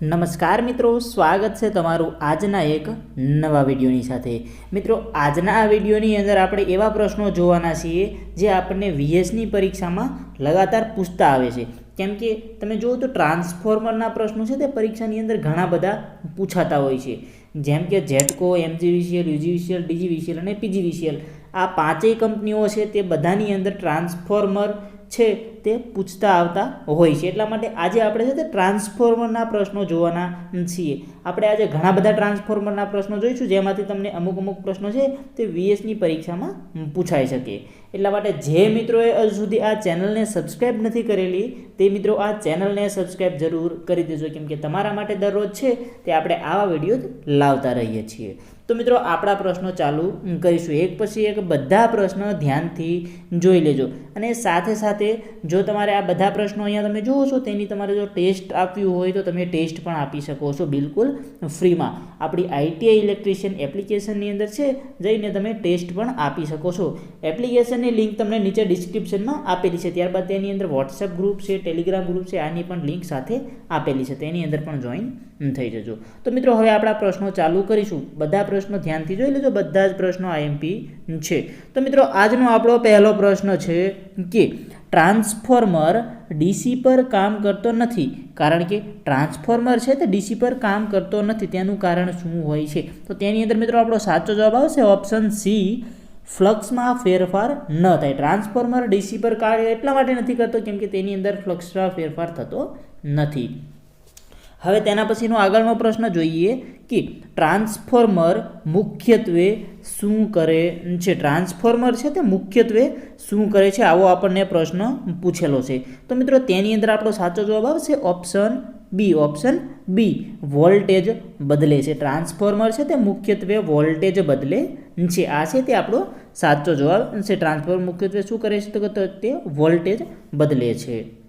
નમસ્કાર મિત્રો, સ્વાગત છે તમારું આજના એક નવા વિડીયોની સાથે. મિત્રો, આજના આ વિડીયોની અંદર આપણે એવા પ્રશ્નો જોવાના છીએ જે આપણને વીએસની પરીક્ષામાં લગાતાર પૂછતા આવે છે. કેમ કે તમે જુઓ તો ટ્રાન્સફોર્મરના પ્રશ્નો છે તે પરીક્ષાની અંદર ઘણા બધા પૂછાતા હોય છે. જેમ કે જેટકો એમજીવીસીએલ, યુજીવીસીએલ, ડીજીવીસીએલ અને પીજીવીસીએલ. આ પાંચેય કંપનીઓ છે તે બધાની અંદર ટ્રાન્સફોર્મર છે તે પૂછતા આવતા હોય છે. એટલા માટે આજે આપણે છે તે ટ્રાન્સફોર્મરના પ્રશ્નો જોવાના છીએ. આપણે આજે ઘણા બધા ટ્રાન્સફોર્મરના પ્રશ્નો જોઈશું, જેમાંથી તમને અમુક અમુક પ્રશ્નો છે તે વીએસની પરીક્ષામાં પૂછાઈ શકે. એટલા માટે જે મિત્રોએ હજુ સુધી આ ચેનલને સબસ્ક્રાઈબ નથી કરેલી, તે મિત્રો આ ચેનલને સબસ્ક્રાઈબ જરૂર કરી દેજો, કેમ કે તમારા માટે દરરોજ છે તે આપણે આવા વીડિયો લાવતા રહીએ છીએ. તો મિત્રો આપણા પ્રશ્નો ચાલુ કરીશું. એક પછી એક બધા પ્રશ્નો ધ્યાનથી જોઈ લેજો. અને સાથે સાથે જો તમારે આ બધા પ્રશ્નો અહીંયા તમે જુઓ છો, તેની તમારે જો ટેસ્ટ આપ્યું હોય તો તમે ટેસ્ટ પણ આપી શકો છો બિલકુલ ફ્રીમાં. આપણી આઈટીઆઈ ઇલેક્ટ્રિશિયન એપ્લિકેશનની અંદર છે, જઈને તમે ટેસ્ટ પણ આપી શકો છો. એપ્લિકેશનની લિંક તમને નીચે ડિસ્ક્રિપ્શનમાં આપેલી છે. ત્યારબાદ તેની અંદર વોટ્સએપ ગ્રુપ છે, ટેલિગ્રામ ગ્રુપ છે, આની પણ લિંક સાથે આપેલી છે. તેની અંદર પણ જોઈન થઈ જજો. તો મિત્રો, હવે આપણા પ્રશ્નો ચાલુ કરીશું. બધા પ્રશ્નો ધ્યાનથી જોઈ લેજો. બધા જ પ્રશ્નો આઈએમપી છે. તો મિત્રો, આજનો આપણો પહેલો પ્રશ્ન છે કે ટ્રાન્સફોર્મર ડીસી પર કામ કરતો નથી. કારણ કે ટ્રાન્સફોર્મર છે તે ડીસી પર કામ કરતો નથી. તેનું કારણ શું હોય છે? તો તેની અંદર મિત્રો, આપણો સાચો જવાબ આવશે ઓપ્શન સી, ફ્લક્સમાં ફેરફાર ન થાય. ટ્રાન્સફોર્મર ડીસી પર કાર્ય એટલા માટે નથી કરતો, કેમ કે તેની અંદર ફ્લક્સમાં ફેરફાર થતો નથી. હવે તેના પછીનો આગળનો પ્રશ્ન જોઈએ કે ટ્રાન્સફોર્મર મુખ્યત્વે શું કરે છે? ટ્રાન્સફોર્મર છે તે મુખ્યત્વે શું કરે છે? આવો આપણને પ્રશ્ન પૂછેલો છે. તો મિત્રો, તેની અંદર આપણો સાચો જવાબ આવશે option B. Option B, voltage બદલે છે. ટ્રાન્સફોર્મર છે તે મુખ્યત્વે વોલ્ટેજ બદલે છે. આ છે તે આપણો સાચો જવાબ છે. ટ્રાન્સફોર્મર મુખ્યત્વે શું કરે છે? તો તે વોલ્ટેજ બદલે છે.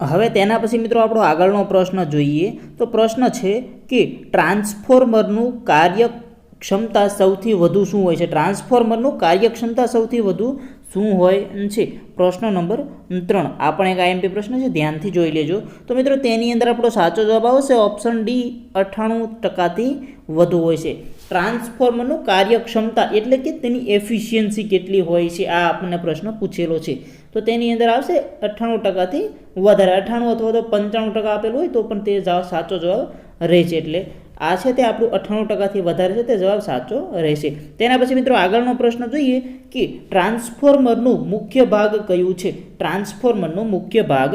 હવે તેના પછી મિત્રો આપણો આગળનો પ્રશ્ન જોઈએ તો પ્રશ્ન છે કે ટ્રાન્સફોર્મરનું કાર્યક્ષમતા સૌથી વધુ શું હોય છે? ટ્રાન્સફોર્મરનું કાર્યક્ષમતા સૌથી વધુ શું હોય છે? પ્રશ્ન નંબર ત્રણ. આ પણ એક આઈએમપી પ્રશ્ન છે, ધ્યાનથી જોઈ લેજો. તો મિત્રો, તેની અંદર આપણો સાચો જવાબ આવશે, ઓપ્શન ડી અઠ્ઠાણું ટકાથી વધુ હોય છે. ટ્રાન્સફોર્મરનું કાર્યક્ષમતા એટલે કે તેની એફિશિયન્સી કેટલી હોય છે, આ આપણને પ્રશ્ન પૂછેલો છે. તો તેની અંદર આવશે અઠ્ઠાણું ટકાથી વધારે, અઠ્ઠાણું અથવા તો પંચાણું ટકા આપેલું હોય તો પણ તે સાચો જવાબ રહે છે એટલે આ છે તે આપણું અઠ્ઠાણું ટકાથી વધારે છે, તે જવાબ સાચો રહેશે. તેના પછી મિત્રો આગળનો પ્રશ્ન જોઈએ કે ટ્રાન્સફોર્મરનું મુખ્ય ભાગ કયું છે? ટ્રાન્સફોર્મરનું મુખ્ય ભાગ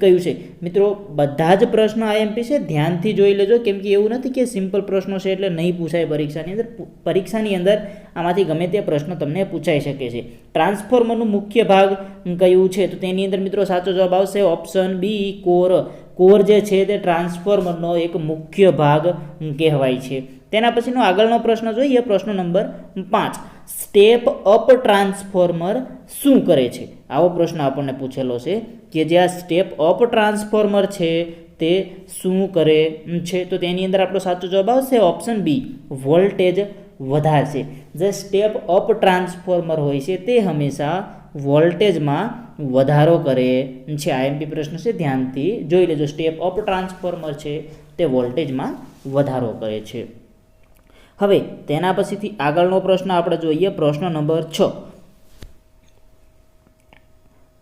કયું છે? મિત્રો, બધા જ પ્રશ્ન આઈએમપી છે, ધ્યાનથી જોઈ લેજો, કેમ કે એવું નથી કે સિમ્પલ પ્રશ્નો છે એટલે નહીં પૂછાય પરીક્ષાની અંદર. પરીક્ષાની અંદર આમાંથી ગમે તે પ્રશ્નો તમને પૂછાઈ શકે છે. ટ્રાન્સફોર્મરનું મુખ્ય ભાગ કયું છે? તો તેની અંદર મિત્રો સાચો જવાબ આવશે ઓપ્શન બી, કોર. કોર જે છે તે ટ્રાન્સફોર્મરનો એક મુખ્ય ભાગ કહેવાય છે. તેના પછીનો આગળનો પ્રશ્ન જોઈએ, પ્રશ્ન નંબર પાંચ. સ્ટેપ અપ ટ્રાન્સફોર્મર શું કરે છે? આવો પ્રશ્ન આપણને પૂછેલો છે કે જે આ સ્ટેપ અપ ટ્રાન્સફોર્મર છે તે શું કરે છે? તો તેની અંદર આપણો સાચો જવાબ આવશે ઓપ્શન બી, વોલ્ટેજ વધારશે. જે સ્ટેપ અપ ટ્રાન્સફોર્મર હોય છે તે હંમેશા વોલ્ટેજમાં વધારો કરે છે. આઈએમપી પ્રશ્ન છે. ધ્યાનથી જોઈ લેજો. સ્ટેપ અપ ટ્રાન્સફોર્મર છે તે વોલ્ટેજમાં વધારો કરે છે. હવે તેના પછીથી આગળનો પ્રશ્ન આપણે જોઈએ. પ્રશ્ન નંબર છ.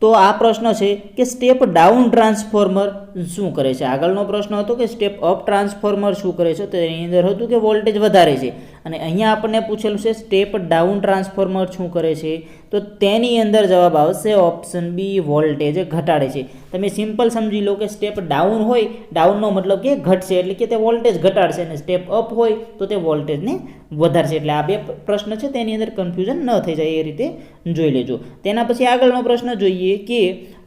તો આ પ્રશ્ન છે કે સ્ટેપ ડાઉન ટ્રાન્સફોર્મર શું કરે છે? આગળનો પ્રશ્ન હતો કે સ્ટેપ અપ ટ્રાન્સફોર્મર શું કરે છે? તો એની અંદર હતું કે વોલ્ટેજ વધારે છે. અને અહીંયા આપણને પૂછેલું છે સ્ટેપ ડાઉન ટ્રાન્સફોર્મર શું કરે છે? તો તેની અંદર જવાબ આવશે ઓપ્શન બી વોલ્ટેજ ઘટાડે છે. તમે સિમ્પલ સમજી લો કે સ્ટેપ ડાઉન હોય ડાઉનનો મતલબ કે ઘટશે, એટલે કે તે વોલ્ટેજ ઘટાડશે અને સ્ટેપ અપ હોય, તો તે વોલ્ટેજને વધારશે. એટલે આ બે પ્રશ્ન છે, તેની અંદર કન્ફ્યુઝન ન થઈ જાય, એ રીતે જોઈ લેજો. તેના પછી આગળનો પ્રશ્ન જોઈએ કે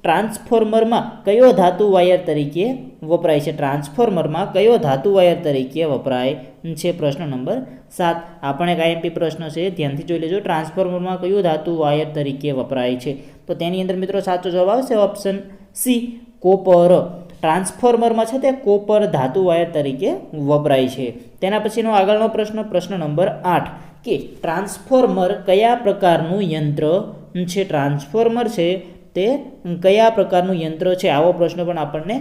ટ્રાન્સફોર્મરમાં કયો ધાતુ વાયર તરીકે વપરાય છે? ટ્રાન્સફોર્મરમાં કયો ધાતુ વાયર તરીકે વપરાય છે? પ્રશ્ન નંબર સાત. આપણે કાયમપી પ્રશ્ન છે. ધ્યાનથી જોઈ લેજો. ટ્રાન્સફોર્મરમાં કયો ધાતુ વાયર તરીકે વપરાય છે? તો તેની અંદર મિત્રો સાચો જવાબ આવશે ઓપ્શન સી, કોપર. ટ્રાન્સફોર્મરમાં છે તે કોપર ધાતુ વાયર તરીકે વપરાય છે. તેના પછીનો આગળનો પ્રશ્ન પ્રશ્ન નંબર આઠ. કે ટ્રાન્સફોર્મર કયા પ્રકારનું યંત્ર છે? ટ્રાન્સફોર્મર છે તે કયા પ્રકારનું યંત્ર છે, આવો પ્રશ્ન પણ આપણને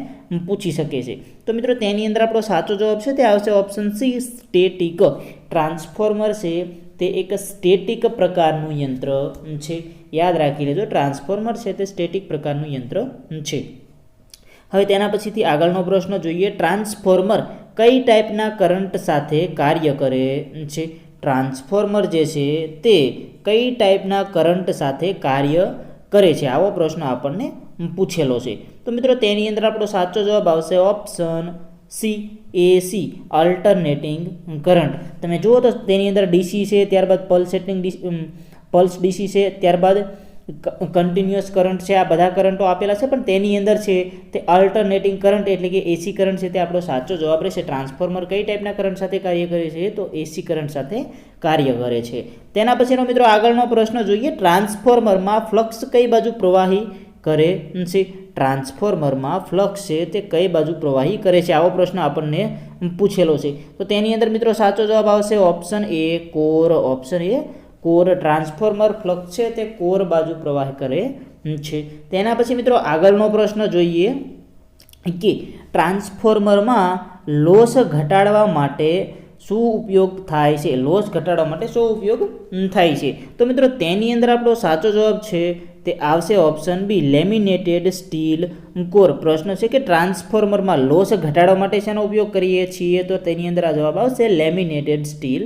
પૂછી શકે છે. તો મિત્રો, તેની અંદર આપણો સાચો જવાબ છે, તે આવશે ઓપ્શન સી સ્ટેટિક ટ્રાન્સફોર્મર છે. તે એક સ્ટેટિક પ્રકારનું યંત્ર છે. યાદ રાખી લેજો ટ્રાન્સફોર્મર છે, તે સ્ટેટિક પ્રકારનું યંત્ર છે. હવે તેના પછીથી આગળનો પ્રશ્ન જોઈએ ટ્રાન્સફોર્મર કઈ ટાઈપના કરંટ સાથે કાર્ય કરે છે? ટ્રાન્સફોર્મર જે છે, તે કઈ ટાઈપના કરંટ સાથે કાર્ય કરે છે. આવો પ્રશ્ન આપણને પૂછેલો છે. તો મિત્રો, તેની અંદર આપણો સાચો જવાબ આવશે option C AC alternating current તમે જુઓ તો તેની અંદર ડીસી છે, ત્યારબાદ પલ્સેટિંગ પલ્સ ડીસી છે, ત્યારબાદ કન્ટિન્યુઅસ કરંટ છે, આ બધા કરંટો આપેલા છે, પણ તેની અંદર છે તે અલ્ટરનેટિંગ કરંટ એટલે કે એસી કરંટ છે તે આપણો સાચો જવાબ રહેશે. ટ્રાન્સફોર્મર કઈ ટાઈપના કરંટ સાથે કાર્ય કરે છે? તો એસી કરંટ સાથે કાર્ય કરે છે. તેના પછીનો મિત્રો આગળનો પ્રશ્ન જોઈએ. ટ્રાન્સફોર્મરમાં ફ્લક્સ કઈ બાજુ પ્રવાહી કરે છે? ટ્રાન્સફોર્મરમાં ફ્લક્સ છે તે કઈ બાજુ પ્રવાહી કરે છે? આવો પ્રશ્ન આપણને પૂછેલો છે. તો તેની અંદર મિત્રો સાચો જવાબ આવશે option A core. Option A core transformer flux છે તે કોર બાજુ પ્રવાહ કરે છે. તેના પછી મિત્રો આગળનો પ્રશ્ન જોઈએ કે ટ્રાન્સફોર્મરમાં લોસ ઘટાડવા માટે શું ઉપયોગ થાય છે? લોસ ઘટાડવા માટે શું ઉપયોગ થાય છે? તો મિત્રો તેની અંદર આપણો સાચો જવાબ છે તે આવશે option B, laminated steel core. પ્રશ્ન છે કે ટ્રાન્સફોર્મરમાં લોસ ઘટાડવા માટે શેનો ઉપયોગ કરીએ છીએ? તો તેની અંદર આ જવાબ આવશે લેમિનેટેડ સ્ટીલ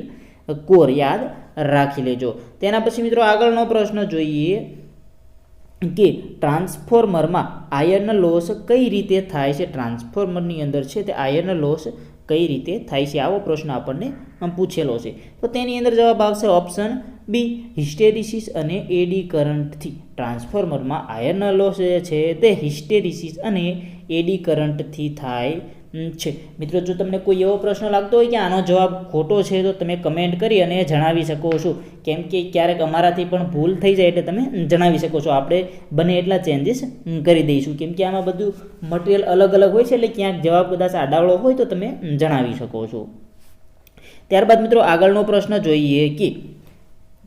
કોર. યાદ રાખી લેજો. તેના પછી મિત્રો આગળનો પ્રશ્ન જોઈએ કે ટ્રાન્સફોર્મરમાં આયર્ન લોસ કઈ રીતે થાય છે? ટ્રાન્સફોર્મરની અંદર છે તે આયર્ન લોસ કઈ રીતે થાય છે? આવો પ્રશ્ન આપણને પૂછેલો છે. તો તેની અંદર જવાબ આવશે ઓપ્શન બી, હિસ્ટેરિસિસ અને એડી કરંટથી. ટ્રાન્સફોર્મરમાં આયર્ન લોસ જે છે તે હિસ્ટેરિસિસ અને એડી કરંટથી થાય છે. મિત્રો, જો તમને કોઈ એવો પ્રશ્ન લાગતો હોય કે આનો જવાબ ખોટો છે, તો તમે કમેન્ટ કરી અને જણાવી શકો છો. કેમ કે ક્યારેક અમારાથી પણ ભૂલ થઈ જાય એટલે તમે જણાવી શકો છો. આપણે બને એટલા ચેન્જીસ કરી દઈશું. કેમ કે આમાં બધું મટીરિયલ અલગ અલગ હોય છે એટલે ક્યાંક જવાબ કદાચ આડાવડો હોય તો તમે જણાવી શકો છો. ત્યારબાદ મિત્રો, આગળનો પ્રશ્ન જોઈએ કે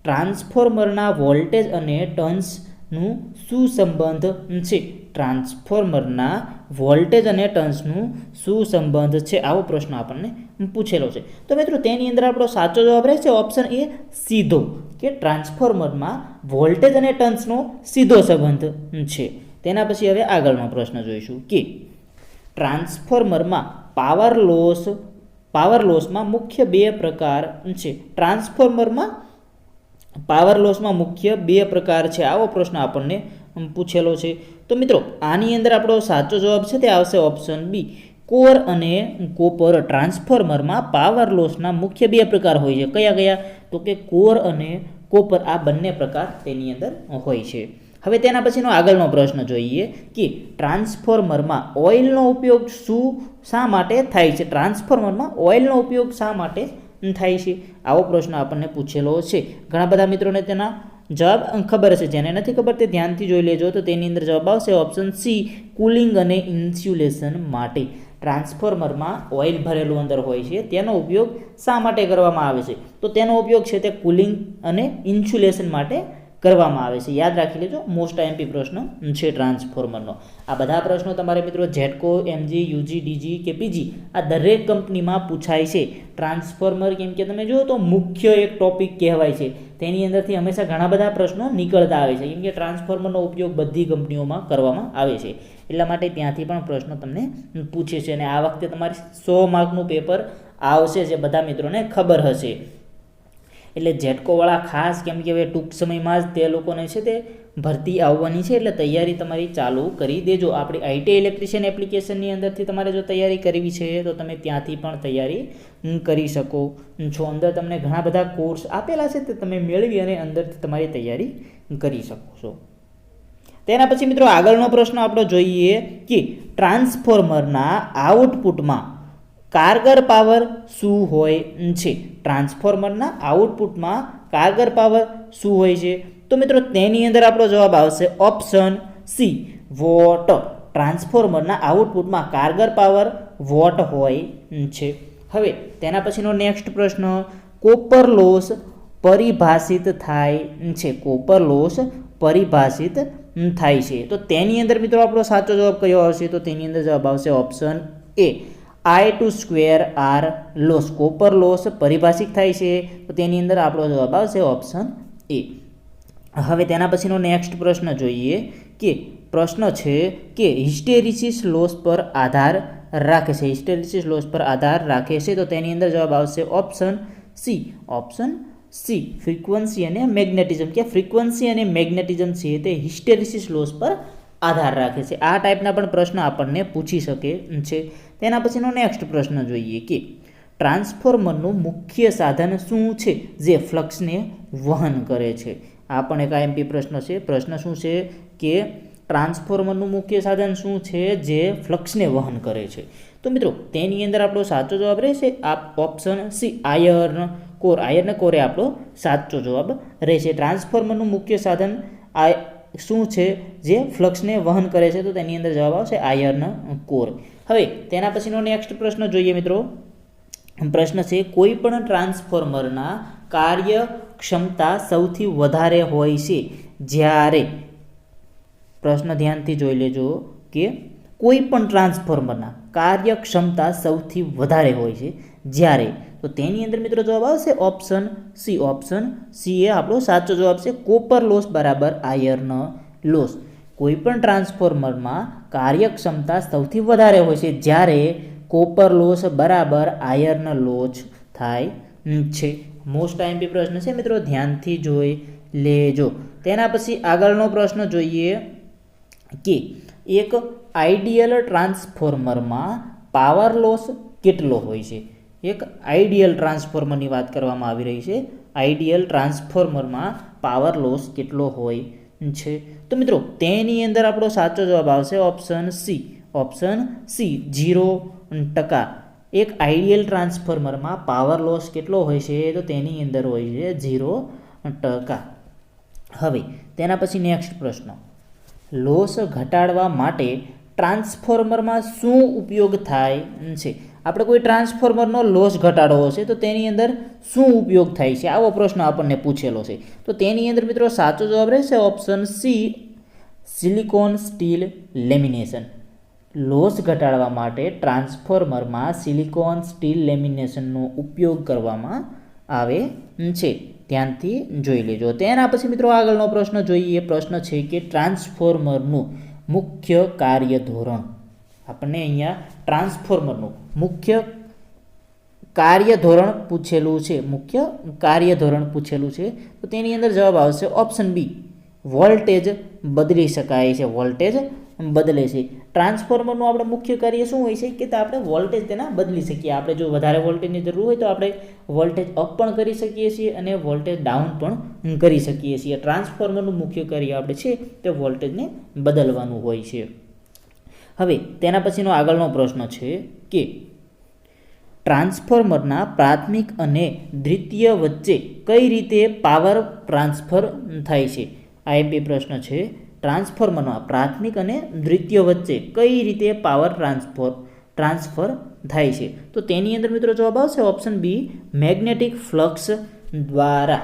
ટ્રાન્સફોર્મરના વોલ્ટેજ અને ટર્ન્સનું શું સંબંધ છે? ટ્રાન્સફોર્મરના વોલ્ટેજ અને ટર્ન્સનું શું સંબંધ છે? આવો પ્રશ્ન આપણને પૂછેલો છે. તો મિત્રો, તેની અંદર આપણો સાચો જવાબ રહેશે ઓપ્શન એ સીધો, કે ટ્રાન્સફોર્મરમાં વોલ્ટેજ અને ટર્ન્સનો સીધો સંબંધ છે. તેના પછી હવે આગળનો પ્રશ્ન જોઈશું, કે ટ્રાન્સફોર્મરમાં પાવર લોસ, પાવર લોસમાં મુખ્ય બે પ્રકાર છે. ટ્રાન્સફોર્મરમાં પાવર લોસમાં મુખ્ય બે પ્રકાર છે. આવો પ્રશ્ન આપણને પૂછેલો છે. તો મિત્રો, આની અંદર આપણો સાચો જવાબ છે તે આવશે ઓપ્શન બી કોર અને કોપર ટ્રાન્સફોર્મરમાં પાવર લોસના મુખ્ય બે પ્રકાર હોય છે. કયા કયા? તો કે કોર અને કોપર આ બંને પ્રકાર તેની અંદર હોય છે. હવે તેના પછીનો આગળનો પ્રશ્ન જોઈએ કે ટ્રાન્સફોર્મરમાં ઓઇલનો ઉપયોગ શું, શા માટે થાય છે? ટ્રાન્સફોર્મરમાં ઓઇલનો ઉપયોગ શા માટે થાય છે? આવો પ્રશ્ન આપણને પૂછેલો છે. ઘણા બધા મિત્રોને તેના જવાબ ખબર છે જેને નથી ખબર તે ધ્યાનથી જોઈ લેજો. તો તેની અંદર જવાબ આવશે ઓપ્શન સી કુલિંગ અને ઇન્સ્યુલેશન માટે. ટ્રાન્સફોર્મરમાં ઓઇલ ભરેલું અંદર હોય છે. તેનો ઉપયોગ શા માટે કરવામાં આવે છે? તો તેનો ઉપયોગ છે તે કુલિંગ અને ઇન્સ્યુલેશન માટે કરવામાં આવે છે. યાદ રાખી લેજો મોસ્ટ આઈએમપી પ્રશ્ન છે ટ્રાન્સફોર્મરનો આ બધા પ્રશ્નો તમારે મિત્રો જેટકો એમજી યુજી ડીજી કે પીજી આ દરેક કંપનીમાં પૂછાય છે. ટ્રાન્સફોર્મર કેમ કે તમે જુઓ તો મુખ્ય એક ટોપિક કહેવાય છે. તેની અંદરથી હંમેશા ઘણા બધા પ્રશ્નો નીકળતા આવે છે. કેમ કે ટ્રાન્સફોર્મરનો ઉપયોગ બધી કંપનીઓમાં કરવામાં આવે છે. એટલા માટે ત્યાંથી પણ પ્રશ્નો તમને પૂછે છે. અને આ વખતે તમારે સો માર્કનું પેપર આવશે જે બધા મિત્રોને ખબર હશે. એટલે જેટકોવાળા ખાસ કેમ કે હવે ટૂંક સમયમાં જ તે લોકોને છે તે ભરતી આવવાની છે, એટલે તૈયારી તમારી ચાલુ કરી દેજો. આપણી આઈટી ઇલેક્ટ્રિશિયન એપ્લિકેશનની અંદરથી તમારે જો તૈયારી કરવી છે, તો તમે ત્યાંથી પણ તૈયારી કરી શકો. છો અંદર તમને ઘણા બધા કોર્સ આપેલા છે, તે તમે મેળવી અને અંદરથી તમારી તૈયારી કરી શકો છો. તેના પછી મિત્રો આગળનો પ્રશ્ન આપણો જોઈએ કે ટ્રાન્સફોર્મરના આઉટપુટમાં કારગર પાવર શું હોય છે? ટ્રાન્સફોર્મરના આઉટપુટમાં કારગર પાવર શું હોય છે? તો મિત્રો તેની અંદર આપણો જવાબ આવશે ઓપ્શન સી વોટ ટ્રાન્સફોર્મરના આઉટપુટમાં કારગર પાવર વોટ હોય છે. હવે તેના પછીનો નેક્સ્ટ પ્રશ્ન, કોપર લોસ પરિભાષિત થાય છે. કોપર લોસ પરિભાષિત થાય છે. તો તેની અંદર મિત્રો આપણો સાચો જવાબ કયો આવશે? તો તેની અંદર જવાબ આવશે option A. I two square R loss copper loss પરિભાષિત થાય છે. તો તેની અંદર આપણો જવાબ આવશે ઓપ્શન એ હવે તેના પછીનો નેક્સ્ટ પ્રશ્ન જોઈએ કે પ્રશ્ન છે કે હિસ્ટેરિસિસ લોસ પર આધાર રાખે છે. હિસ્ટેરિસિસ લોસ પર આધાર રાખે છે. તો તેની અંદર જવાબ આવશે option C option C frequency અને મેગ્નેટિઝમ કે ફ્રીક્વન્સી અને મેગ્નેટિઝમ છે તે હિસ્ટેરિસિસ લોસ પર આધાર રાખે છે. આ ટાઈપના પણ પ્રશ્ન આપણને પૂછી શકે છે. તેના પછીનો નેક્સ્ટ પ્રશ્ન જોઈએ કે ટ્રાન્સફોર્મરનું મુખ્ય સાધન શું છે, જે ફ્લક્સને વહન કરે છે? આ પણ એક આઈએમપી પ્રશ્ન છે. પ્રશ્ન શું છે કે ટ્રાન્સફોર્મરનું મુખ્ય સાધન શું છે, જે ફ્લક્સને વહન કરે છે? તો મિત્રો, તેની અંદર આપણો સાચો જવાબ રહેશે. આ option C iron core iron કોરે આપણો સાચો જવાબ રહેશે. ટ્રાન્સફોર્મરનું મુખ્ય સાધન આ શું છે, જે ફ્લક્સને વહન કરે છે? તો તેની અંદર જવાબ આવશે આયર્ન કોર હવે, તેના પછીનો નેક્સ્ટ પ્રશ્ન જોઈએ મિત્રો. પ્રશ્ન છે, કોઈ પણ ટ્રાન્સફોર્મરના કાર્ય ક્ષમતા સૌથી વધારે હોય છે? જ્યારે પ્રશ્ન ધ્યાનથી જોઈ લેજો કે કોઈ પણ ટ્રાન્સફોર્મરના કાર્યક્ષમતા સૌથી વધારે હોય છે. જ્યારે, તો તેની અંદર મિત્રો જવાબ આવશે ઓપ્શન સી. ઓપ્શન સી એ આપણો સાચો જવાબ છે, કોપર લોસ બરાબર આયર્ન લોસ. કોઈ પણ ટ્રાન્સફોર્મરમાં કાર્યક્ષમતા સૌથી વધારે હોય છે જ્યારે કોપર લોસ બરાબર આયર્ન લોસ થાય છે. મોસ્ટ ટાઈમ બી પ્રશ્ન છે મિત્રો, ધ્યાનથી જોઈ લેજો. તેના પછી આગળનો પ્રશ્ન જોઈએ કે એક આઈડિયલ ટ્રાન્સફોર્મરમાં પાવર લોસ કેટલો હોય છે? એક આઈડિયલ ટ્રાન્સફોર્મરની વાત કરવામાં આવી રહી છે. આઈડિયલ ટ્રાન્સફોર્મરમાં પાવર લોસ કેટલો હોય છે. તો મિત્રો, તેની અંદર આપણો સાચો જવાબ આવશે option C option C zero ટકા. એક આઈડિયલ ટ્રાન્સફોર્મરમાં પાવર લોસ કેટલો હોય છે? તો તેની અંદર હોય છે ઝીરો ટકા. હવે, તેના પછી નેક્સ્ટ પ્રશ્ન. લોસ ઘટાડવા માટે ટ્રાન્સફોર્મરમાં શું ઉપયોગ થાય છે? આપણે કોઈ ટ્રાન્સફોર્મરનો લોસ ઘટાડવો છે, તો તેની અંદર શું ઉપયોગ થાય છે? આવો પ્રશ્ન આપણને પૂછેલો છે. તો તેની અંદર મિત્રો સાચો જવાબ રહેશે option C, silicon steel lamination. Loss ઘટાડવા માટે ટ્રાન્સફોર્મરમાં સિલિકોન સ્ટીલ લેમિનેશનનો ઉપયોગ કરવામાં આવે છે. ધ્યાનથી જોઈ લેજો. તેના પછી મિત્રો આગળનો પ્રશ્ન જોઈએ. પ્રશ્ન છે કે ટ્રાન્સફોર્મરનું મુખ્ય કાર્ય ધોરણ આપણને અહીંયા ટ્રાન્સફોર્મરનું મુખ્ય કાર્ય ધોરણ પૂછેલું છે, મુખ્ય કાર્ય ધોરણ પૂછેલું છે, તો તેની અંદર જવાબ આવશે ઓપ્શન બી, વોલ્ટેજ બદલી શકાય છે, વોલ્ટેજ બદલે છે. ટ્રાન્સફોર્મરનું આપણે મુખ્ય કાર્ય શું હોય છે કે તો આપણે વોલ્ટેજ તેના બદલી શકીએ. આપણે જો વધારે વોલ્ટેજની જરૂર હોય તો આપણે વોલ્ટેજ અપ પણ કરી શકીએ છીએ અને વોલ્ટેજ ડાઉન પણ કરી શકીએ છીએ. ટ્રાન્સફોર્મરનું મુખ્ય કાર્ય આપણે છે તે વોલ્ટેજને બદલવાનું હોય છે. હવે, તેના પછીનો આગળનો પ્રશ્ન છે કે ટ્રાન્સફોર્મરના પ્રાથમિક અને દ્વિતીય વચ્ચે કઈ રીતે પાવર ટ્રાન્સફર થાય છે? આ એમ બે પ્રશ્ન છે. ટ્રાન્સફોર્મરમાં પ્રાથમિક અને દ્વિતીય વચ્ચે કઈ રીતે પાવર ટ્રાન્સફોર, ટ્રાન્સફર થાય છે? તો તેની અંદર મિત્રો જવાબ આવશે ઓપ્શન બી, મેગ્નેટિક ફ્લક્સ દ્વારા.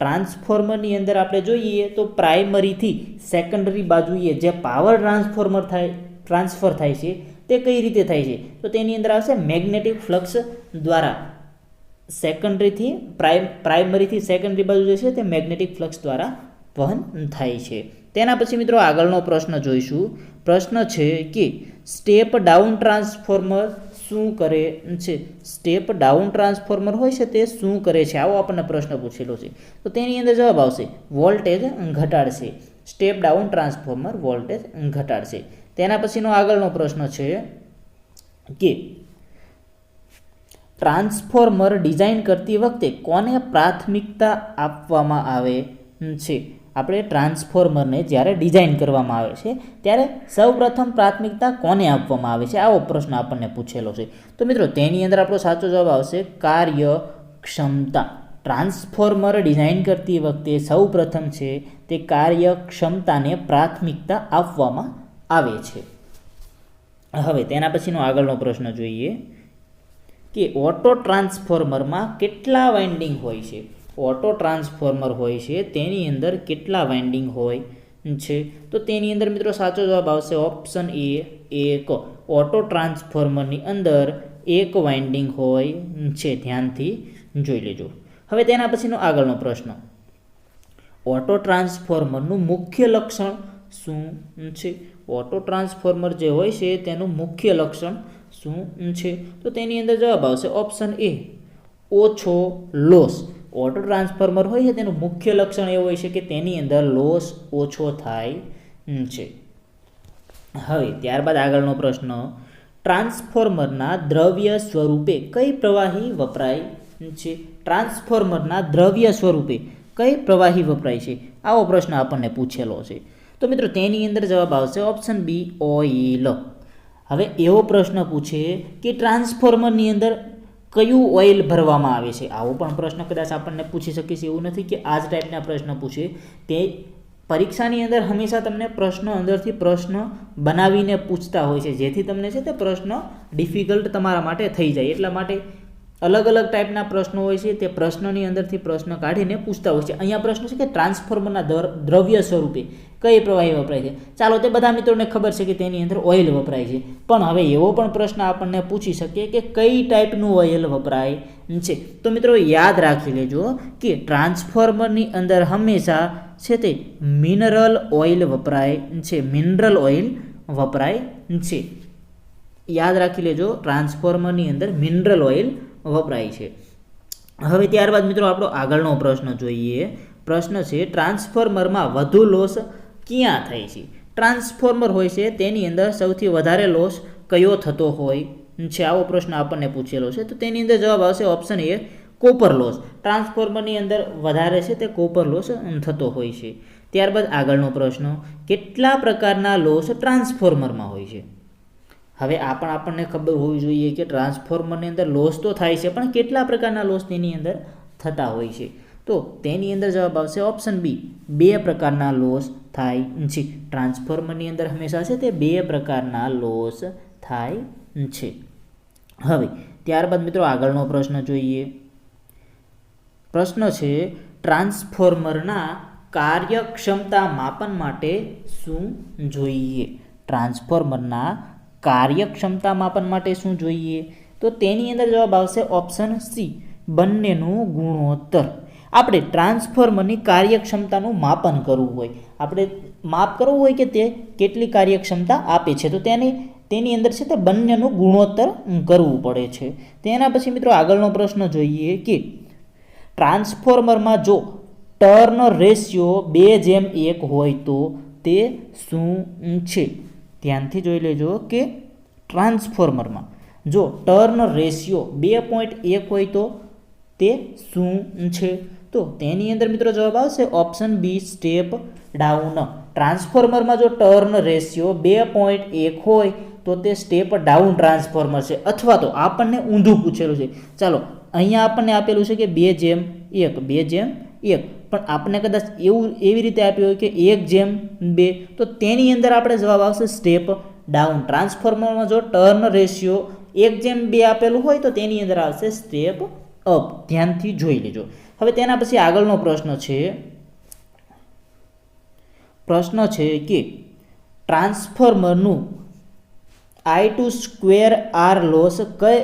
ટ્રાન્સફોર્મરની અંદર આપણે જોઈએ તો પ્રાઇમરીથી સેકન્ડરી બાજુએ જે પાવર ટ્રાન્સફોર્મર થાય ટ્રાન્સફર થાય છે. તે કઈ રીતે થાય છે? તો તેની અંદર આવશે મેગ્નેટિક ફ્લક્સ દ્વારા. સેકન્ડરીથી પ્રાઇમ, પ્રાઇમરીથી સેકન્ડરી બાજુ જે છે તે મેગ્નેટિક ફ્લક્સ દ્વારા વહન થાય છે. તેના પછી મિત્રો આગળનો પ્રશ્ન જોઈશું. પ્રશ્ન છે કે સ્ટેપ ડાઉન ટ્રાન્સફોર્મર શું કરે છે? સ્ટેપ ડાઉન ટ્રાન્સફોર્મર હોય છે તે શું કરે છે? આવો આપણને પ્રશ્ન પૂછેલો છે. તો તેની અંદર જવાબ આવશે. વોલ્ટેજ ઘટાડશે. સ્ટેપ ડાઉન ટ્રાન્સફોર્મર વોલ્ટેજ ઘટાડશે. તેના પછીનો આગળનો પ્રશ્ન છે કે ટ્રાન્સફોર્મર ડિઝાઇન કરતી વખતે કોને પ્રાથમિકતા આપવામાં આવે છે? આપણે ટ્રાન્સફોર્મરને જ્યારે ડિઝાઇન કરવામાં આવે છે, ત્યારે સૌપ્રથમ પ્રાથમિકતા કોને આપવામાં આવે છે? આવો પ્રશ્ન આપણને પૂછેલો છે. તો મિત્રો, તેની અંદર આપણો સાચો જવાબ આવશે કાર્ય ક્ષમતા ટ્રાન્સફોર્મર ડિઝાઇન કરતી વખતે સૌપ્રથમ છે તે કાર્યક્ષમતાને પ્રાથમિકતા આપવામાં આવે છે. હવે તેના પછીનો આગળનો પ્રશ્ન જોઈએ કે ઓટો ટ્રાન્સફોર્મરમાં કેટલા વાઇન્ડિંગ હોય છે? ઓટો ટ્રાન્સફોર્મર હોય છે, તેની અંદર કેટલા વાઇન્ડિંગ હોય છે? તો તેની અંદર મિત્રો સાચો જવાબ આવશે ઓપ્શન એ એક. ઓટો ટ્રાન્સફોર્મરની અંદર એક વાઇન્ડિંગ હોય છે. ધ્યાનથી જોઈ લેજો. હવે તેના પછીનો આગળનો પ્રશ્ન. ઓટો ટ્રાન્સફોર્મરનું મુખ્ય લક્ષણ શું છે? ઓટો ટ્રાન્સફોર્મર જે હોય છે, તેનું મુખ્ય લક્ષણ શું છે? તો તેની અંદર જવાબ આવશે ઓપ્શન એ ઓછો લોસ ઓટો ટ્રાન્સફોર્મર હોય છે, તેનું મુખ્ય લક્ષણ એવું હોય છે કે તેની અંદર લોસ ઓછો થાય છે. હવે ત્યારબાદ આગળનો પ્રશ્ન, ટ્રાન્સફોર્મરના દ્રવ્ય સ્વરૂપે કઈ પ્રવાહી વપરાય છે? ટ્રાન્સફોર્મરના દ્રવ્ય સ્વરૂપે કઈ પ્રવાહી વપરાય છે? આવો પ્રશ્ન આપણને પૂછેલો છે. તો મિત્રો તેની અંદર જવાબ આવશે ઓપ્શન બી ઓઇલ હવે એવો પ્રશ્ન પૂછે કે ટ્રાન્સફોર્મરની અંદર કયું ઓઇલ ભરવામાં આવે છે? આવો પણ પ્રશ્ન કદાચ આપણને પૂછી શકીશ. એવું નથી કે આ જ ટાઈપના પ્રશ્ન પૂછે. તે પરીક્ષાની અંદર હંમેશા તમને પ્રશ્ન અંદરથી પ્રશ્ન બનાવીને પૂછતા હોય છે. જેથી તમને છે તે પ્રશ્ન ડિફિકલ્ટ તમારા માટે થઈ જાય. એટલા માટે અલગ અલગ ટાઈપના પ્રશ્નો હોય છે, તે પ્રશ્નની અંદરથી પ્રશ્ન કાઢીને પૂછતા હોય છે. અહીંયા પ્રશ્ન છે કે ટ્રાન્સફોર્મરના દ્રવ્ય સ્વરૂપે કઈ પ્રવાહી વપરાય છે? ચાલો, તે બધા મિત્રોને ખબર છે કે તેની અંદર ઓઇલ વપરાય છે. પણ હવે એવો પણ પ્રશ્ન આપણને પૂછી શકીએ કે કઈ ટાઈપનું ઓઇલ વપરાય છે. તો મિત્રો, યાદ રાખી લેજો કે ટ્રાન્સફોર્મરની અંદર હંમેશા છે તે મિનરલ ઓઇલ વપરાય છે. મિનરલ ઓઇલ વપરાય છે. યાદ રાખી લેજો, ટ્રાન્સફોર્મરની અંદર મિનરલ ઓઇલ વપરાય છે. હવે ત્યારબાદ મિત્રો આપણો આગળનો પ્રશ્ન જોઈએ. પ્રશ્ન છે, ટ્રાન્સફોર્મરમાં વધુ લોસ ક્યાં થાય છે? ટ્રાન્સફોર્મર હોય છે, તેની અંદર સૌથી વધારે લોસ કયો થતો હોય? છે, આવો પ્રશ્ન આપણને પૂછેલો છે. તો તેની અંદર જવાબ આવશે ઓપ્શન એ, કોપર લોસ. ટ્રાન્સફોર્મરની અંદર વધારે છે, તે કોપર લોસ થતો હોય છે. ત્યારબાદ આગળનો પ્રશ્ન, કેટલા પ્રકારના લોસ ટ્રાન્સફોર્મરમાં હોય છે? હવે આ પણ આપણને ખબર હોવી જોઈએ કે ટ્રાન્સફોર્મરની અંદર લોસ તો થાય છે, પણ કેટલા પ્રકારના લોસ તેની અંદર થતા હોય છે? તો તેની અંદર જવાબ આવશે ઓપ્શન બી, બે પ્રકારના લોસ થાય છે. ટ્રાન્સફોર્મરની અંદર હંમેશા છે તે બે પ્રકારના લોસ થાય છે. હવે, ત્યારબાદ મિત્રો આગળનો પ્રશ્ન જોઈએ. પ્રશ્ન છે, ટ્રાન્સફોર્મરના કાર્યક્ષમતા માપન માટે શું જોઈએ? ટ્રાન્સફોર્મરના કાર્યક્ષમતા માપન માટે શું જોઈએ? તો તેની અંદર જવાબ આવશે ઓપ્શન સી બંનેનું ગુણોત્તર. આપણે ટ્રાન્સફોર્મરની કાર્યક્ષમતાનું માપન કરવું હોય. આપણે માપ કરવું હોય કે તે કેટલી કાર્યક્ષમતા આપે છે? તો તેની તેની અંદર છે તે બંનેનું ગુણોત્તર કરવું પડે છે. તેના પછી મિત્રો આગળનો પ્રશ્ન જોઈએ કે ટ્રાન્સફોર્મરમાં જો ટર્ન રેશિયો બે જેમ એક હોય તો તે શું છે? ધ્યાનથી જોઈ લેજો કે ટ્રાન્સફોર્મરમાં જો ટર્ન રેશિયો બે પોઈન્ટ એક હોય તો તે શું છે? તો તેની અંદર મિત્રો જવાબ આવશે ઓપ્શન બી સ્ટેપ ડાઉન. ટ્રાન્સફોર્મરમાં જો ટર્ન રેશિયો બે પોઈન્ટ એક હોય તો તે સ્ટેપ ડાઉન ટ્રાન્સફોર્મર છે. અથવા તો આપણને ઊંધું પૂછેલું છે. ચાલો, અહીંયા આપણને આપેલું છે કે બે જેમ એક, બે જેમ એક. પણ આપણને કદાચ એવું, એવી રીતે આપ્યું હોય કે એક જેમ બે, તો તેની અંદર આપણે જવાબ આવશે સ્ટેપ ડાઉન ટ્રાન્સફોર્મરમાં જો ટર્ન રેશિયો એક જેમ બે આપેલું હોય તો તેની અંદર આવશે સ્ટેપ અપ ધ્યાનથી જોઈ લેજો. હવે તેના પછી આગળનો પ્રશ્ન છે પ્રશ્ન છે કે ટ્રાન્સફોર્મરનું I two square R loss કઈ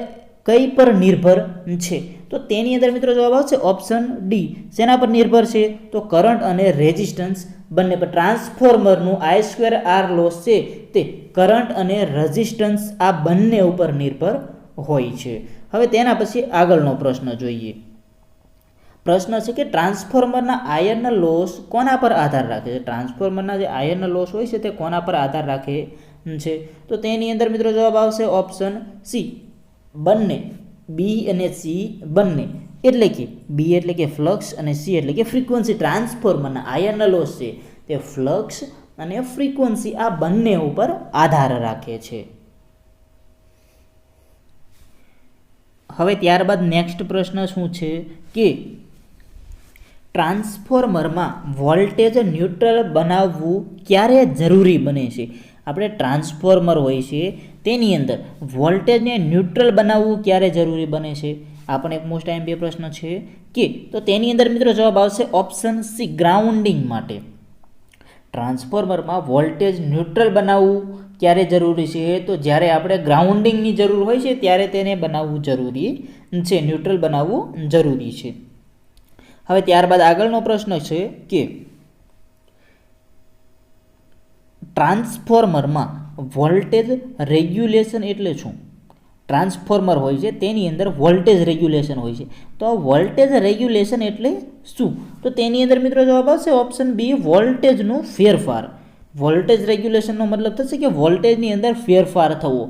કઈ પર નિર્ભર છે? તો તેની અંદર મિત્રો જવાબ આવશે ઓપ્શન ડી શેના પર નિર્ભર છે? તો કરંટ અને રેઝિસ્ટન્સ બંને પર ટ્રાન્સફોર્મરનું આઈ સ્ક્વેર આર લોસ છે. તે કરંટ અને રેઝિસ્ટન્સ આ બંને ઉપર નિર્ભર હોય છે. હવે તેના પછી આગળનો પ્રશ્ન જોઈએ. પ્રશ્ન છે કે ટ્રાન્સફોર્મરના આયર્નના લોસ કોના પર આધાર રાખે છે? ટ્રાન્સફોર્મરના જે આયર્નના લોસ હોય છે તે કોના પર આધાર રાખે છે? તો તેની અંદર મિત્રો જવાબ આવશે ઓપ્શન સી બંને બી અને સી બંને. એટલે કે બી એટલે કે ફ્લક્સ અને સી એટલે કે ફ્રીક્વન્સી ટ્રાન્સફોર્મરના આયર્ન લોસ છે. તે ફ્લક્સ અને ફ્રીક્વન્સી આ બંને ઉપર આધાર રાખે છે. હવે ત્યારબાદ નેક્સ્ટ પ્રશ્ન શું છે? કે ટ્રાન્સફોર્મરમાં વોલ્ટેજ ન્યુટ્રલ બનાવવું ક્યારે જરૂરી બને છે? આપણે ટ્રાન્સફોર્મર હોય છે, તેની અંદર વોલ્ટેજને ન્યુટ્રલ બનાવવું ક્યારે જરૂરી બને છે? આ પણ એક મોસ્ટ ટાઈમ બે પ્રશ્ન છે કે, તો તેની અંદર મિત્રો જવાબ આવશે ઓપ્શન સી ગ્રાઉન્ડિંગ માટે. ટ્રાન્સફોર્મરમાં વોલ્ટેજ ન્યુટ્રલ બનાવવું ક્યારે જરૂરી છે? તો જ્યારે આપણે ગ્રાઉન્ડિંગની જરૂર હોય છે, ત્યારે તેને બનાવવું જરૂરી છે, ન્યુટ્રલ બનાવવું જરૂરી છે. હવે ત્યારબાદ આગળનો પ્રશ્ન છે કે ટ્રાન્સફોર્મરમાં વોલ્ટેજ રેગ્યુલેશન એટલે શું? ટ્રાન્સફોર્મર હોય છે, તેની અંદર વોલ્ટેજ રેગ્યુલેશન હોય છે. તો આ વોલ્ટેજ રેગ્યુલેશન એટલે શું? તો તેની અંદર મિત્રો જવાબ આવશે ઓપ્શન બી, વોલ્ટેજનું ફેરફાર. વોલ્ટેજ રેગ્યુલેશનનો મતલબ થશે કે વોલ્ટેજની અંદર ફેરફાર થવો.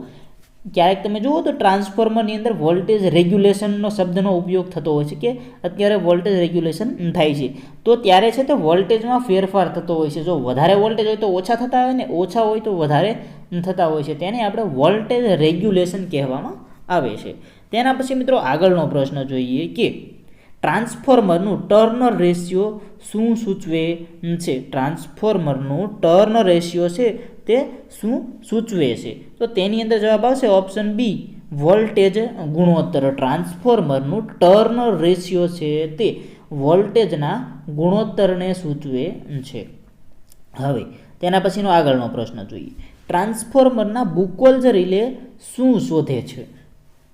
ક્યારેક તમે જુઓ તો ટ્રાન્સફોર્મરની અંદર વોલ્ટેજ રેગ્યુલેશનનો શબ્દનો ઉપયોગ થતો હોય છે કે અત્યારે વોલ્ટેજ રેગ્યુલેશન થાય છે. તો ત્યારે છે તે વોલ્ટેજમાં ફેરફાર થતો હોય છે. જો વધારે વોલ્ટેજ હોય તો ઓછા થતા હોય ને ઓછા હોય તો વધારે થતા હોય છે. તેને આપણે વોલ્ટેજ રેગ્યુલેશન કહેવામાં આવે છે. તેના પછી મિત્રો આગળનો પ્રશ્ન જોઈએ કે ટ્રાન્સફોર્મરનું ટર્ન રેશિયો શું સૂચવે છે? ટ્રાન્સફોર્મરનું ટર્ન રેશિયો છે તે શું સૂચવે છે? તો તેની અંદર જવાબ આવશે ઓપ્શન બી વોલ્ટેજ ગુણોત્તર ટ્રાન્સફોર્મરનું ટર્ન રેશિયો છે તે. વોલ્ટેજના ગુણોત્તરને સૂચવે છે. હવે, તેના પછીનો આગળનો પ્રશ્ન જોઈએ. ટ્રાન્સફોર્મરના બુકોલ્જ રિલે શું શોધે છે?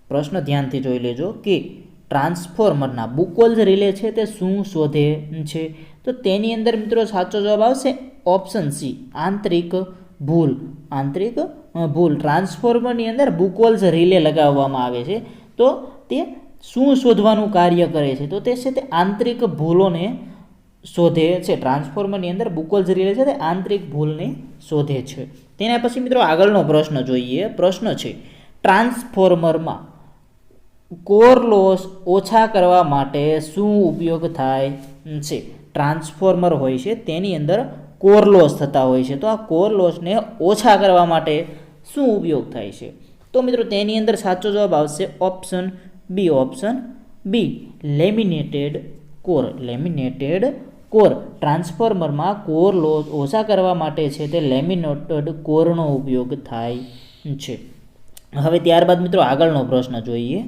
પ્રશ્ન ધ્યાનથી જોઈ લેજો કે ટ્રાન્સફોર્મરના બુકોલ્જ રિલે છે તે શું શોધે છે? તો તેની અંદર મિત્રો સાચો જવાબ આવશે ઓપ્શન સી આંતરિક ભૂલ, આંતરિક ભૂલ ટ્રાન્સફોર્મરની અંદર બુકોલ્સ રિલે લગાવવામાં આવે છે. તો તે શું શોધવાનું કાર્ય કરે છે? તો તે છે તે આંતરિક ભૂલોને શોધે છે. ટ્રાન્સફોર્મરની અંદર બુકોલ્સ રિલે છે તે આંતરિક ભૂલને શોધે છે. તેના પછી મિત્રો આગળનો પ્રશ્ન જોઈએ. પ્રશ્ન છે ટ્રાન્સફોર્મરમાં કોર લોસ ઓછા કરવા માટે શું ઉપયોગ થાય છે? ટ્રાન્સફોર્મર હોય છે, તેની અંદર કોર લોસ થતા હોય છે. તો આ કોર લોસને ઓછા કરવા માટે શું ઉપયોગ થાય છે? તો મિત્રો તેની અંદર સાચો જવાબ આવશે option B. Option B. Laminated core. Laminated core. ટ્રાન્સફોર્મરમાં કોર લોસ ઓછા કરવા માટે છે તે લેમિનેટેડ કોરનો ઉપયોગ થાય છે. હવે ત્યારબાદ મિત્રો આગળનો પ્રશ્ન જોઈએ.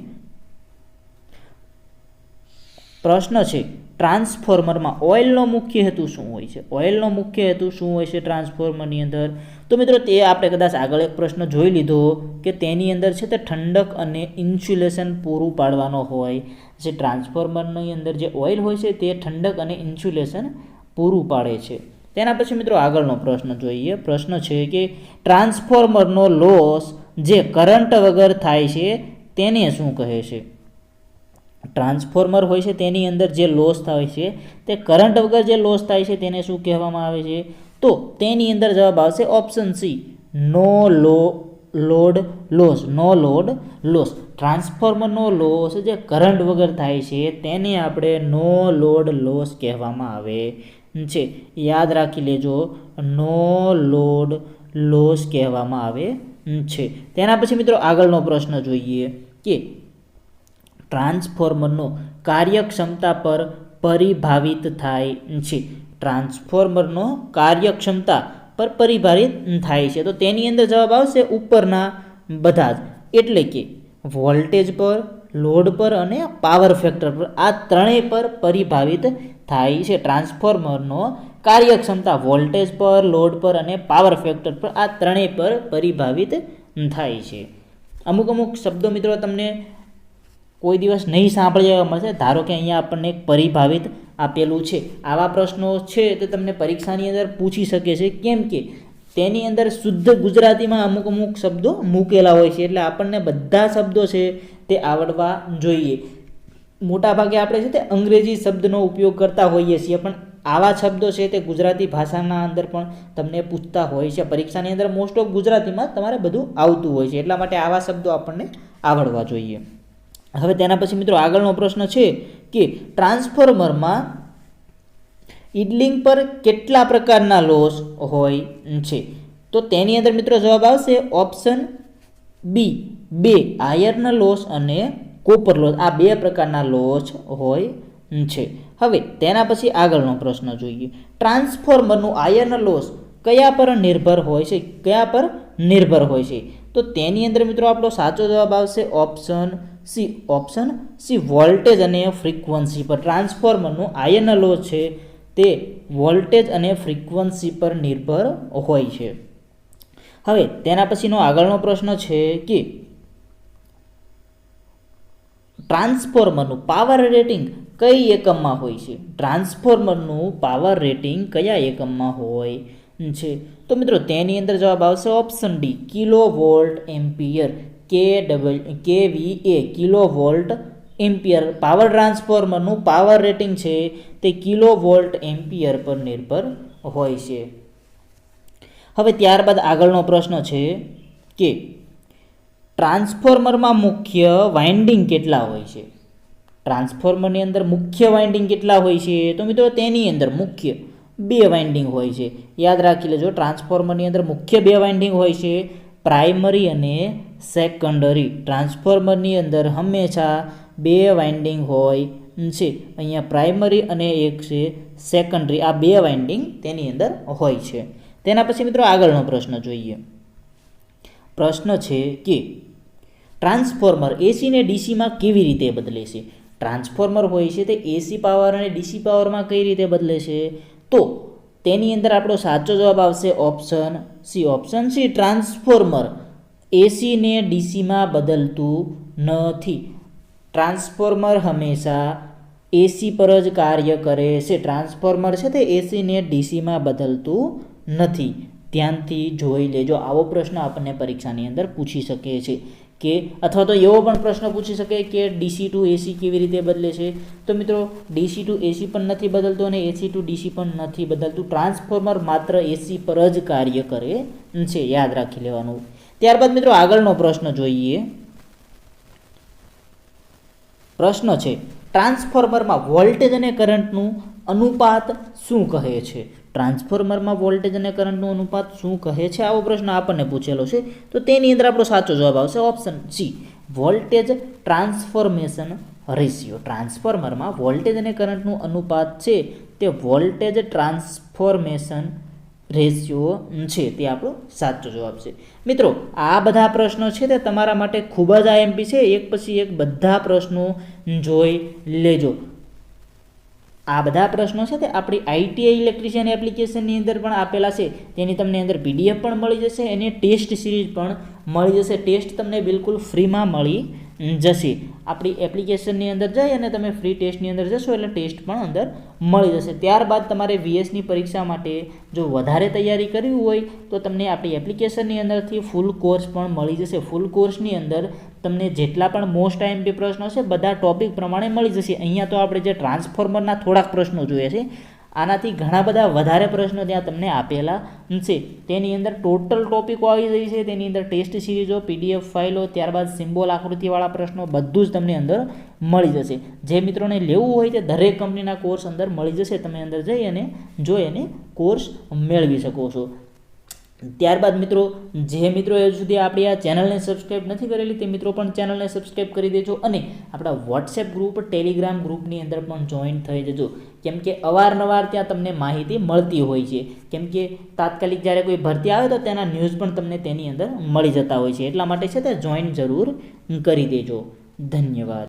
પ્રશ્ન છે ટ્રાન્સફોર્મરમાં ઓઇલનો મુખ્ય હેતુ શું હોય છે? ઓઇલનો મુખ્ય હેતુ શું હોય છે ટ્રાન્સફોર્મરની અંદર? તો મિત્રો તે આપણે કદાચ આગળ એક પ્રશ્ન જોઈ લીધો કે તેની અંદર છે તે ઠંડક અને ઇન્સ્યુલેશન પૂરું પાડવાનો હોય. જે ટ્રાન્સફોર્મરની અંદર જે ઓઇલ હોય છે તે ઠંડક અને ઇન્સ્યુલેશન પૂરું પાડે છે. તેના પછી મિત્રો આગળનો પ્રશ્ન જોઈએ. પ્રશ્ન છે કે ટ્રાન્સફોર્મરનો લોસ જે કરંટ વગર થાય છે તેને શું કહે છે? ટ્રાન્સફોર્મર હોય છે તેની અંદર જે લોસ થાય છે, તે કરંટ વગર જે લોસ થાય છે તેને શું કહેવામાં આવે છે? તો તેની અંદર જવાબ આવશે option C, no low, load loss, no load loss. ટ્રાન્સફોર્મરનો loss જે કરંટ વગર થાય છે તેને આપણે નો લોડ લોસ કહેવામાં આવે છે. યાદ રાખી લેજો, નો લોડ લોસ કહેવામાં આવે છે. તેના પછી મિત્રો આગળનો પ્રશ્ન જોઈએ કે ટ્રાન્સફોર્મરનો કાર્યક્ષમતા પર પરિભાવિત થાય છે. ટ્રાન્સફોર્મરનો કાર્યક્ષમતા પર પરિભાવિત થાય છે. તો તેની અંદર જવાબ આવશે ઉપરના બધા જ. એટલે કે વોલ્ટેજ પર, લોડ પર અને પાવર ફેક્ટર પર આ ત્રણેય પર પરિભાવિત થાય છે. ટ્રાન્સફોર્મરનો કાર્યક્ષમતા વોલ્ટેજ પર, લોડ પર અને પાવર ફેક્ટર પર આ ત્રણેય પર પરિભાવિત થાય છે. અમુક અમુક શબ્દો મિત્રો તમને કોઈ દિવસ નહીં સાંભળી જવા મળશે, ધારો કે અહીંયા આપણને એક પરિભાવિત આપેલું છે. આવા પ્રશ્નો છે તે તમને પરીક્ષાની અંદર પૂછી શકે છે. કેમ કે તેની અંદર શુદ્ધ ગુજરાતીમાં અમુક અમુક શબ્દો મૂકેલા હોય છે, એટલે આપણને બધા શબ્દો છે તે આવડવા જોઈએ. મોટાભાગે આપણે છે તે અંગ્રેજી શબ્દનો ઉપયોગ કરતા હોઈએ છીએ, પણ આવા શબ્દો છે તે ગુજરાતી ભાષાના અંદર પણ તમને પૂછતા હોય છે. પરીક્ષાની અંદર મોસ્ટ ઓફ ગુજરાતીમાં તમારે બધું આવતું હોય છે, એટલા માટે આવા શબ્દો આપણને આવડવા જોઈએ. હવે તેના પછી મિત્રો આગળનો પ્રશ્ન છે કે ટ્રાન્સફોર્મરમાં ઇડલિંગ પર કેટલા પ્રકારના લોસ હોય છે? તો તેની અંદર મિત્રો જવાબ આવશે ઓપ્શન બી, બે આયર્ન લોસ અને કોપર લોસ. આ બે પ્રકારના લોસ હોય છે. હવે તેના પછી આગળનો પ્રશ્ન જોઈએ. ટ્રાન્સફોર્મરનું આયર્ન લોસ કયા પર નિર્ભર હોય છે? કયા પર નિર્ભર હોય છે? તો તેની અંદર મિત્રો આપણો સાચો જવાબ આવશે option C option, C voltage અને ફ્રીક્વન્સી પર. ટ્રાન્સફોર્મરનું આયર્ન છે તે વોલ્ટેજ અને ફ્રીક્વન્સી પર નિર્ભર હોય છે. હવે, તેના પછીનો આગળનો પ્રશ્ન છે કે ટ્રાન્સફોર્મરનું પાવર રેટિંગ કઈ એકમમાં હોય છે? ટ્રાન્સફોર્મરનું પાવર રેટિંગ કયા એકમમાં હોય છે? તો મિત્રો, તેની અંદર જવાબ આવશે option D kilo volt ampere. કે double K V A kilo volt ampere. Power ટ્રાન્સફોર્મરનું power rating છે તે કિલો વોલ્ટ એમ્પિયર પર નિર્ભર હોય છે. હવે ત્યારબાદ આગળનો પ્રશ્ન છે કે ટ્રાન્સફોર્મરમાં મુખ્ય વાઇન્ડિંગ કેટલા હોય છે? ટ્રાન્સફોર્મરની અંદર મુખ્ય વાઇન્ડિંગ કેટલા હોય છે? તો મિત્રો તેની અંદર મુખ્ય બે વાઇન્ડિંગ હોય છે. યાદ રાખી લેજો, ટ્રાન્સફોર્મરની અંદર મુખ્ય બે વાઇન્ડિંગ હોય છે, પ્રાઇમરી અને સેકન્ડરી ટ્રાન્સફોર્મરની અંદર હંમેશા બે વાઇન્ડિંગ હોય છે. અહીંયા પ્રાઇમરી અને એક છે સેકન્ડરી આ બે વાઇન્ડિંગ તેની અંદર હોય છે. તેના પછી મિત્રો આગળનો પ્રશ્ન જોઈએ. પ્રશ્ન છે કે ટ્રાન્સફોર્મર એસીને ડીસીમાં કેવી રીતે બદલે છે? ટ્રાન્સફોર્મર હોય છે તે એસી પાવર અને ડીસી પાવરમાં કઈ રીતે બદલે છે? તો તેની અંદર આપણો સાચો જવાબ આવશે option C option C transformer એસીને ડીસીમાં બદલતું નથી. ટ્રાન્સફોર્મર હંમેશા એસી પર જ કાર્ય કરે છે. ટ્રાન્સફોર્મર છે તે એસીને ડીસીમાં બદલતું નથી. ધ્યાનથી જોઈ લેજો. આવો પ્રશ્ન આપણને પરીક્ષાની અંદર પૂછી શકે છે કે અથવા તો એવો પણ પ્રશ્ન પૂછી શકે કે ડીસી ટુ એસી કેવી રીતે બદલે છે? તો મિત્રો ડીસી ટુ એસી પણ નથી બદલતો અને એસી ટુ ડીસી પણ નથી બદલતું. ટ્રાન્સફોર્મર માત્ર એસી પર જ કાર્ય કરે છે. યાદ રાખી લેવાનું. ત્યારબાદ મિત્રો આગળનો પ્રશ્ન જોઈએ. પ્રશ્ન છે, ટ્રાન્સફોર્મરમાં વોલ્ટેજ અને કરંટનું અનુપાત શું કહે છે? ટ્રાન્સફોર્મરમાં વોલ્ટેજ અને કરંટનું અનુપાત શું કહે છે? આવો પ્રશ્ન આપણને પૂછેલો છે. તો તેની અંદર આપણો સાચો જવાબ આવશે option C, voltage transformation ratio. ટ્રાન્સફોર્મરમાં વોલ્ટેજ અને કરંટનું અનુપાત છે તે વોલ્ટેજ ટ્રાન્સફોર્મેશન રેશિયો છે તે આપણો સાચો જવાબ છે. મિત્રો, આ બધા પ્રશ્નો છે તે તમારા માટે ખૂબ જ આઈએમપી છે. એક પછી એક બધા પ્રશ્નો જોઈ લેજો. આ બધા પ્રશ્નો છે તે આપણી આઈટીઆઈ ઇલેક્ટ્રિશિયન એપ્લિકેશનની અંદર પણ આપેલા છે. તેની તમને અંદર પીડીએફ પણ મળી જશે અને ટેસ્ટ સિરીઝ પણ મળી જશે. ટેસ્ટ તમને બિલકુલ ફ્રીમાં મળી જશે. આપણી એપ્લિકેશનની અંદર જઈ અને તમે ફ્રી ટેસ્ટની અંદર જશો એટલે ટેસ્ટ પણ અંદર મળી જશે. ત્યારબાદ તમારે વીએસની પરીક્ષા માટે જો વધારે તૈયારી કરવી હોય તો તમને આપણી એપ્લિકેશનની અંદરથી ફૂલ કોર્સ પણ મળી જશે. ફૂલ કોર્સની અંદર તમને જેટલા પણ મોસ્ટ આઈએમપી પ્રશ્નો છે બધા ટોપિક પ્રમાણે મળી જશે. અહીંયા તો આપણે જે ટ્રાન્સફોર્મરના થોડાક પ્રશ્નો જોઈએ છે આનાથી ઘણા બધા વધારે પ્રશ્નો ત્યાં તમને આપેલા છે. તેની અંદર ટોટલ ટોપિકો આવી જાય છે. તેની અંદર ટેસ્ટ સિરીઝો પીડીએફ ફાઇલો ત્યારબાદ સિમ્બોલ આકૃતિવાળા પ્રશ્નો, બધું જ તમને અંદર મળી જશે. જે મિત્રોને લેવું હોય તે દરેક કંપનીના કોર્સ અંદર મળી જશે. તમે અંદર જઈ અને જોઈ અને કોર્સ મેળવી શકો છો. ત્યારબાદ મિત્રો, જે મિત્રો હજુ સુધી આપણી આ ચેનલને સબસ્ક્રાઈબ નથી કરેલી, તે મિત્રો પણ ચેનલને સબસ્ક્રાઈબ કરી દેજો અને આપણા વોટ્સએપ ગ્રુપ ટેલિગ્રામ ગ્રુપની અંદર પણ જોઈન થઈ જજો. કેમ કે અવારનવાર ત્યાં તમને માહિતી મળતી હોય છે. કેમ કે તાત્કાલિક જ્યારે કોઈ ભરતી આવે તો તેના ન્યૂઝ પણ તમને તેની અંદર મળી જતા હોય છે. એટલા માટે છે તે જોઈન જરૂર કરી દેજો. ધન્યવાદ.